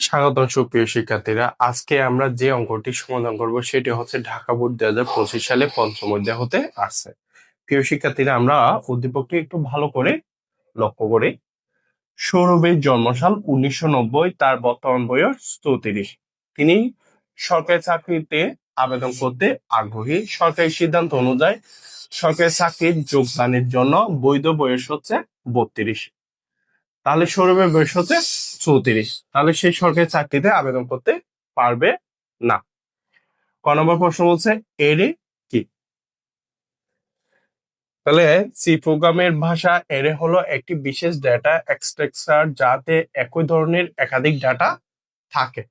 স্বাগত সুপ্রিয় শিক্ষার্থীরা, আজকে আমরা যে অঙ্কটি সমাধান করব সেটি হচ্ছে ঢাকা বোর্ড দুই হাজার পঁচিশ সালে পঞ্চম অধ্যায় হতে আসছে। প্রিয় শিক্ষার্থীরা, আমরা উদ্দীপকটি একটু ভালো করে লক্ষ্য করি। সৌরভের জন্মসাল উনিশশো নব্বই, তার বর্তমান বয়স চৌত্রিশ। তিনি সরকারি চাকরিতে আবেদন করতে আগ্রহী। সরকারি সিদ্ধান্ত অনুযায়ী সরকারি চাকরির যোগদানের জন্য বৈধ বয়স হচ্ছে বত্রিশ। তাহলে সৌরভের বয়স হচ্ছে চৌত্রিশ। তাহলে সেই সরকারি চাকরিতে আবেদন করতে পারবে না। ক নম্বর প্রশ্ন বলছে, এরে কি? তাহলে সি প্রোগ্রামের ভাষা এরে হলো একটি বিশেষ ডেটা এক্সট্রাকচার যাতে একই ধরনের একাধিক ডাটা থাকে।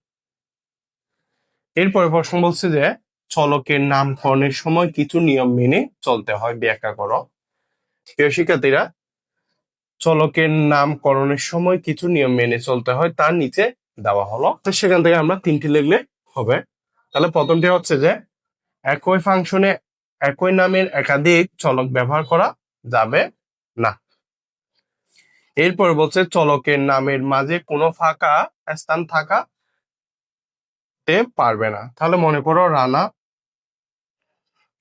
এরপরে প্রশ্ন বলছে যে, চলকের নামকরণের সময় কিছু নিয়ম মেনে চলতে হয়, ব্যাখ্যা করো। শিক্ষার্থীরা চলকের নামকরণের সময় কিছু নিয়ম মেনে চলতে হয় তার নিচে দেওয়া হলো। সেখান থেকে আমরা তিনটি লিখলে হবে। তাহলে প্রথমটি হচ্ছে যে, একই ফাংশনে একই নামের একাধিক চলক ব্যবহার করা যাবে না। এরপর বলছে চলকের নামের মাঝে কোনো ফাঁকা স্থান থাকা পারবে না। তাহলে মনে করো রানা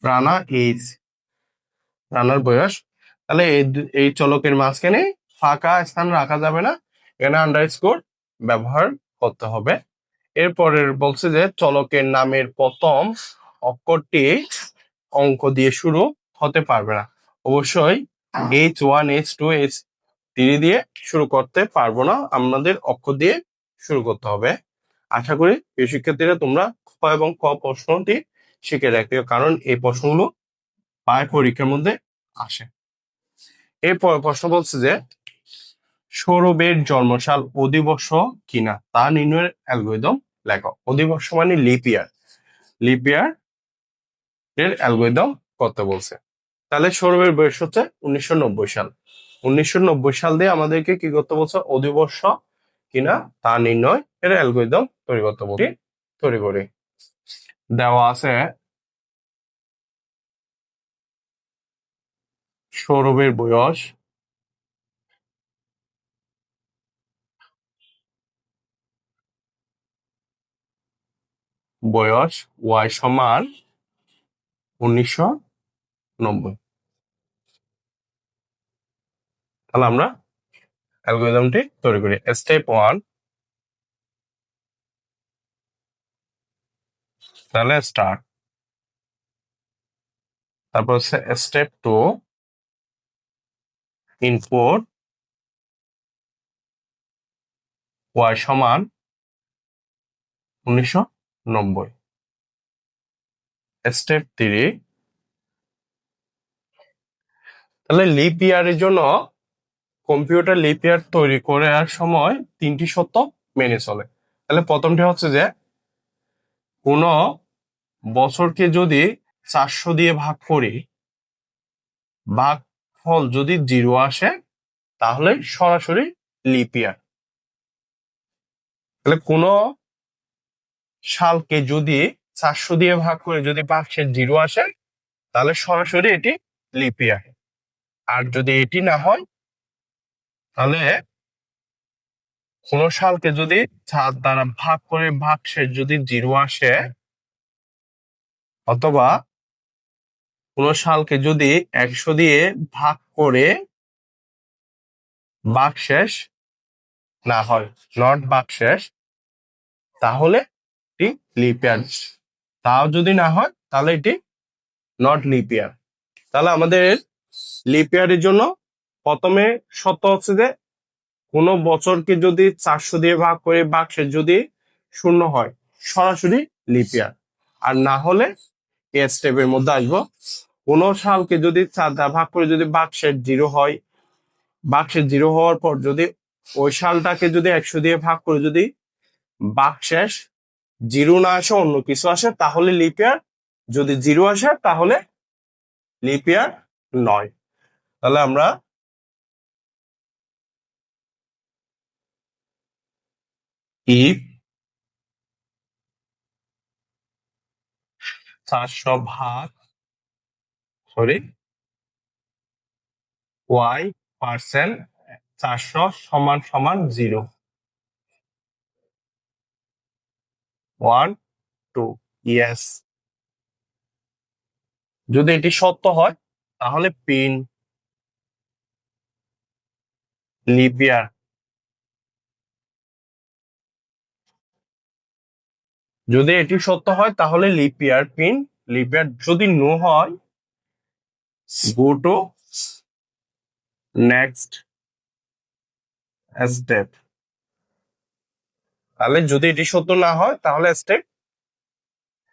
রানা এইজ রানার বয়স তাহলে এই এই চলকের মাঝখানে ফাঁকা স্থান রাখা যাবে না। এখানে আন্ডার স্কোর ব্যবহার করতে হবে। এরপরের বলছে যে চলকের নামের প্রথম অক্ষরটি অঙ্ক দিয়ে শুরু হতে পারবে না। অবশ্যই H one H two H three দিয়ে শুরু করতে পারব না। আমাদের অক্ষর দিয়ে শুরু করতে হবে। আশা করি প্রিয় শিক্ষার্থীরা তোমরা খ এবং ক প্রশ্নটি শিখে রাখতে কারণ এই প্রশ্নগুলো প্রায় পরীক্ষার মধ্যে আসে। এরপর প্রশ্ন বলছে যে, সৌরভের জন্মসাল অধিবর্ষ কিনা? তা নির্ণয়ের অ্যালগোরিদম লেখো। অধিবর্ষ মানে লিপিয়ার লিপিয়ার এর অ্যালগোরিদম করতে বলছে? তাহলে সৌরভের বয়স হচ্ছে উনিশশো নব্বই সাল। উনিশশো নব্বই সাল দিয়ে আমাদেরকে কি করতে বলছে? অধিবর্ষ কিনা? তা নির্ণয় এর অ্যালগোরিদম তৈরি করতে বলছি তৈরি করি। দেওয়া আছে সৌরভের বয়স? বয়স? ওয়াই সমান উনিশশো নব্বই। তাহলে আমরা অ্যালগোরিদমটি তৈরি করি। Step one. তাহলে স্টার্ট। তারপর হচ্ছে স্টেপ টু। ইনপুট ওয়াই সমান উনিশশো নব্বই। স্টেপ থ্রি তাহলে লিপ ইয়ারের জন্য কম্পিউটার লিপ ইয়ার তৈরি করার সময় তিনটি সত্য মেনে চলে। তাহলে প্রথমটি হচ্ছে যে, কোনো বছরকে যদি চারশো দিয়ে ভাগ করি, ভাগ ফল যদি জিরো আসে, তাহলে সরাসরি লিপ ইয়ার তাহলে কোনো সালকে যদি চারশো দিয়ে ভাগ করে যদি বাক্সের জিরো আসে, তাহলে সরাসরি এটি লিপ ইয়ার আর যদি এটি না হয়, তাহলে কোনো সালকে যদি চার দ্বারা ভাগ করে বাক্সের যদি জিরো আসে, অথবা কোনো সালকে যদি একশো দিয়ে ভাগ করে বাকশেষ না হয় নট বাকশেষ তাহলে এটি লিপিয়ার তাও যদি না হয়, তাহলে এটি নট লিপিয়ার তাহলে আমাদের লিপিয়ারের জন্য প্রথমে সত্য হচ্ছে যে কোনো বছরকে যদি চারশো দিয়ে ভাগ করে বাক্সের যদি শূন্য হয়, সরাসরি লিপিয়ার আর না হলে এ স্টেপের মধ্যে আসব। কোনো সালকে যদি চার দ্বারা ভাগ করে যদি বাক্সের জিরো হয়, বাক্সের জিরো হওয়ার পর যদি ওই সালটাকে যদি একশো দিয়ে ভাগ করে যদি বাকশেষ জিরো না আসে, অন্য কিছু আসে, তাহলে লিপিয়ার যদি জিরো আসে, তাহলে লিপিয়ার নয়। তাহলে আমরা ইফ চারশো ভাগ সরি ওয়াই পার্সেন্ট চারশো সমান সমান জিরো। One, two, yes. যদি এটি সত্য হয়, তাহলে পিন লিপিয়ার যদি এটি সত্য হয়, তাহলে লিপিয়ার পিন, লিপিয়ার যদি নো হয় গো টু নেক্সট স্টেপ তাহলে যদি এটি সত্য না হয়, তাহলে স্টেপ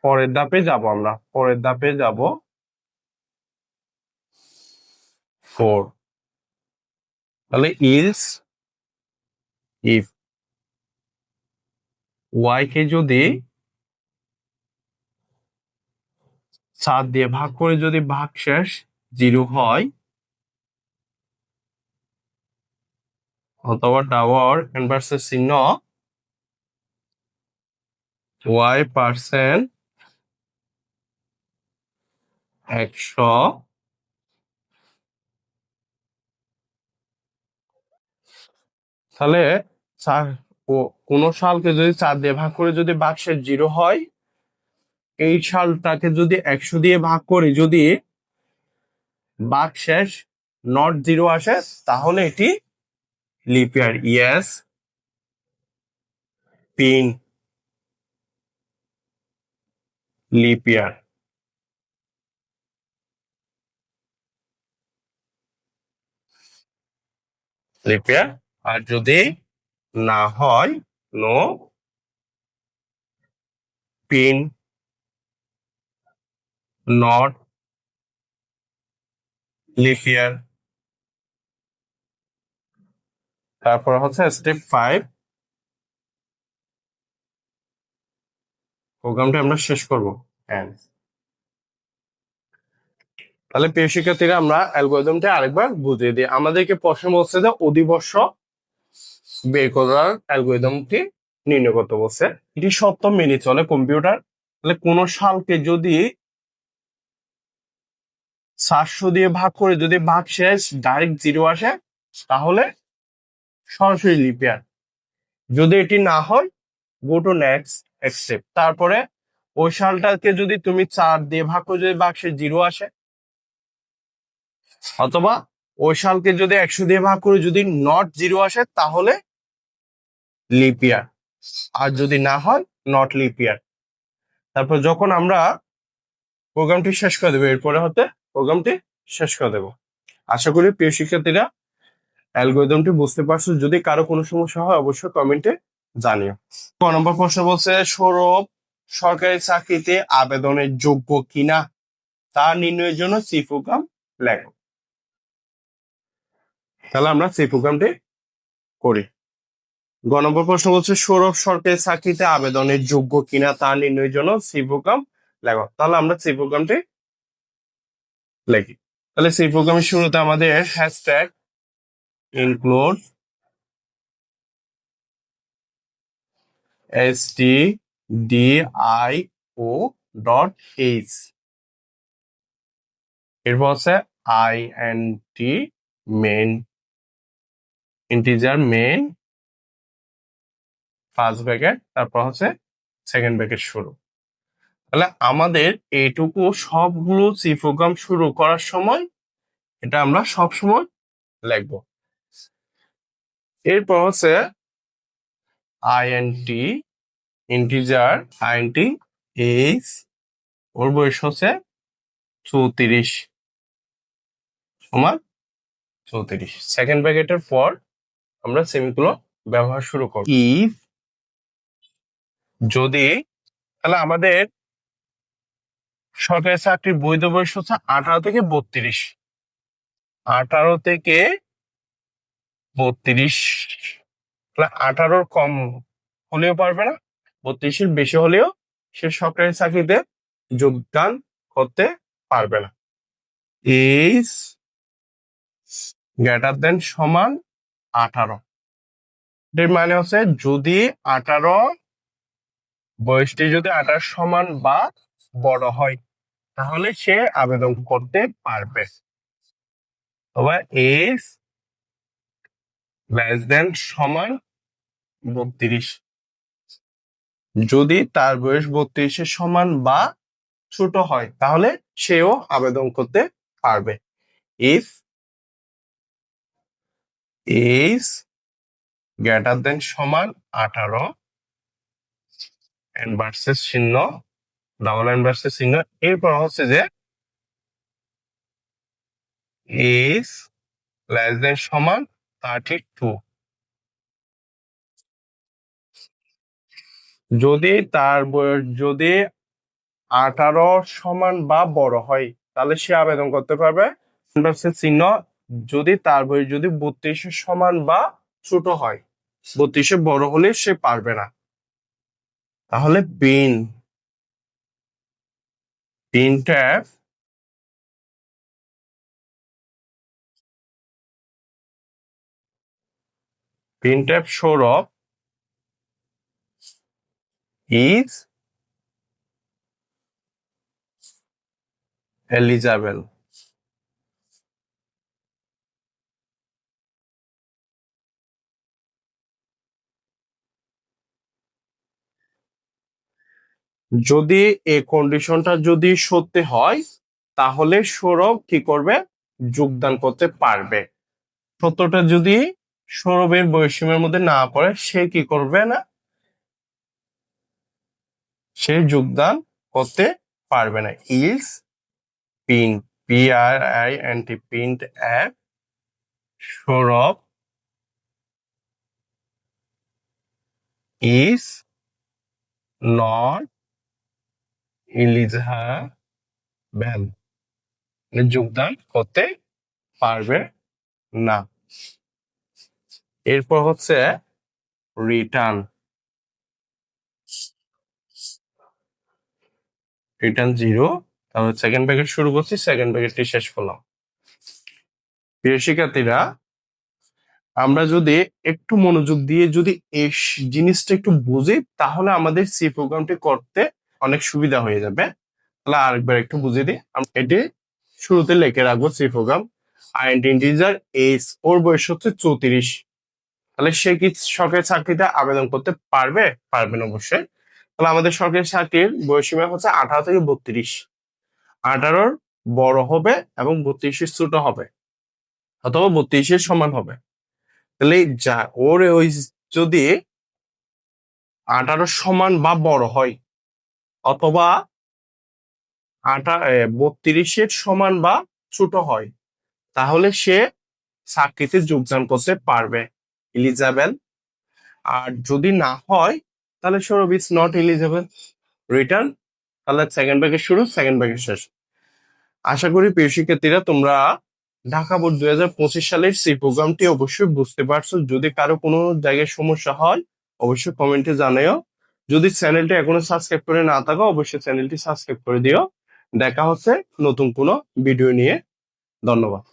পরের ধাপে যাব আমরা। পরের ধাপে যাব ফোর তাহলে ইলস ইফ ওয়াই কে যদি সাত দিয়ে ভাগ করে যদি ভাগ শেষ জিরো হয়, অথবা টাওয়ার ইনভার্সের চিহ্ন ওয়াই পার্সেন্ট একশো তাহলে কোন সালকে যদি চার দিয়ে ভাগ করে যদি বাক্সের জিরো হয় এই সালটাকে যদি একশো দিয়ে ভাগ করি, যদি বাক শেষ নট জিরো আসে, তাহলে এটি লিপিয়ার ইয়েস পিন লিপিয়ার লিপিয়ার আর যদি না হয় নো পিন নট লিপিয়ার তারপর হচ্ছে স্টেপ ফাইভ প্রোগ্রামটা আমরা শেষ করব। And তাহলে প্রিয় শিক্ষার্থীরা, আমরা অ্যালগোরিদমটা আরেকবার বুঝিয়ে দিই। আমাদেরকে প্রশ্ন বলছে যে অধিবর্ষ বের করার অ্যালগোরিদমটি নির্ণয় করতে বলছে। এটি সত্য মেনে চলে কম্পিউটার। তাহলে কোন সালকে যদি চারশো দিয়ে ভাগ করে যদি ভাগ শেষ ডাইরেক্ট জিরো আসে, তাহলে সরাসরি লিপিয়ার যদি এটি না হয় গো টু নেক্সট স্টেপ তারপরে ওই সালটাকে যদি তুমি চার দিয়ে ভাগ করে যদি বাক্সে জিরো আসে, অথবা ওই সালকে যদি একশো দিয়ে ভাগ করে যদি নট জিরো আসে, তাহলে লিপিয়ার আর যদি না হয় নট লিপিয়ার তারপর যখন আমরা প্রোগ্রামটি শেষ করে দেবো, এরপরে হতে প্রোগ্রামটি শেষ করে দেবো। আশা করি প্রিয় শিক্ষার্থীরা অ্যালগোরিদমটি বুঝতে পারছ। যদি কারও কোনো সমস্যা হয়, অবশ্যই কমেন্টে জানিও। ক নম্বর প্রশ্ন বলছে, সৌরভ, সরকারি চাকরিতে আবেদনের যোগ্য কিনা? তা নির্ণয়ের জন্য সি প্রোগ্রাম লেখো। তাহলে আমরা সি প্রোগ্রামটি করি। গ নম্বর প্রশ্ন বলছে, সৌরভ, সরকারি চাকরিতে আবেদনের যোগ্য কিনা? তা নির্ণয়ের জন্য সি প্রোগ্রাম লেখো। তাহলে আমরা সি প্রোগ্রামটি লিখি। তাহলে সি প্রোগ্রামের শুরুতে আমাদের hashtag include S T D I O dot H এরপর হচ্ছে I N T main integer main first bracket তারপর হচ্ছে সেকেন্ড ব্র্যাকেট শুরু। তাহলে আমাদের এইটুকু সবগুলো সি প্রোগ্রাম শুরু করার সময় এটা আমরা সব সময় লিখব। এরপর হচ্ছে আইএনটি ইন্টিজার আইএনটি এইচ ওর বয়স হচ্ছে চৌত্রিশ। সমান চৌত্রিশ। সেকেন্ড ব্র্যাকেটের পর আমরা সেমিগুলো ব্যবহার শুরু করব। ইফ যদি তাহলে আমাদের সরকারি চাকরির বৈধ বয়স হচ্ছে আঠারো থেকে বত্রিশ। আঠারো থেকে বত্রিশ আঠারোর কম হলেও পারবে না, বত্রিশের বেশি হলেও সে সরকারি চাকরিতে যোগদান করতে পারবে না। ইজ গ্রেটার দেন সমান আঠারো। মানে হচ্ছে যদি আঠারো বয়সটি যদি আঠারো সমান বা বড় হয় তাহলে সে আবেদন করতে পারবে। তবে এজ লেস দেন সমান বত্রিশ। যদি তার বয়স বত্রিশের সমান বা ছোট হয়, তাহলে সেও আবেদন করতে পারবে। ইফ ইজ গ্রেটার দেন সমান আঠারো এন্ড ভার্সেস চিহ্ন ডাবল এন্ড ভার্সেস চিহ্ন এরপর হচ্ছে যে ইজ লেস দেন সমান থার্টি টু যদি তার যদি আঠারো সমান বা বড় হয়, তাহলে সে আবেদন করতে পারবে। চিহ্ন যদি তার বয়স, যদি বত্রিশের সমান বা ছোট হয়, বত্রিশে বড় হলে সে পারবে না। তাহলে পিন পিন ট্যাব সৌরভ ইজ এলিজাবেল। যদি এই কন্ডিশনটা যদি সত্যি হয়, তাহলে সৌরভ কি করবে? যোগদান করতে পারবে। সত্যটা যদি সৌরভের বৈষম্যের মধ্যে না পড়ে, সে কি করবে না? সে যোগদান করতে পারবে না। ইজ pin P R I N T পিন্ট অ্যাপ সৌরভ ইজ নট ইলিজাবেল যোগদান করতে পারবে না। এরপর হচ্ছে রিটার্ন রিটার্ন জিরো তাহলে সেকেন্ড প্যাকেট শুরু করছি সেকেন্ড প্যাকেটটি শেষ করলাম। প্রিয় শিক্ষার্থীরা, আমরা যদি একটু মনোযোগ দিয়ে যদি এই জিনিসটা একটু বুঝি, তাহলে আমাদের সি প্রোগ্রামটি করতে অনেক সুবিধা হয়ে যাবে। তাহলে আরেকবার একটু বুঝিয়ে দিই। এটি শুরুতে লিখে রাখব সি প্রোগ্রাম আইএনটি এইস ওর বয়স হচ্ছে চৌত্রিশ। তাহলে সে কি সরকারি চাকরিতে আবেদন করতে পারবে? পারবেন অবশ্যই। তাহলে আমাদের সরকারি চাকরির বয়সীমা হচ্ছে আঠারো থেকে বত্রিশ। আঠারোর বড় হবে এবং বত্রিশের ছোট হবে। অথবা বত্রিশের সমান হবে। তাহলে যা ওর ওই যদি আঠারো সমান বা বড় হয় অথবা আঠা বত্রিশের সমান বা ছোট হয়, তাহলে সে চাকরিতে যোগদান করতে পারবে। ইলিজাবেল আর যদি না হয়, তাহলে Sourav is not eligible return তাহলে সেকেন্ড ব্যাগের শুরু সেকেন্ড ব্যাগের শেষ। আশা করি প্রিয় শিক্ষার্থীরা, তোমরা ঢাকা বোর্ড দুই হাজার পঁচিশ সালের সেই প্রোগ্রামটি অবশ্যই বুঝতে পারছ। যদি কারও কোনো জায়গায় সমস্যা হয়, অবশ্যই কমেন্টে জানাও যদি চ্যানেলটি এখনও সাবস্ক্রাইব করে না থাকো, অবশ্যই চ্যানেলটি সাবস্ক্রাইব করে দিও। দেখা হচ্ছে নতুন কোনো ভিডিও নিয়ে। ধন্যবাদ।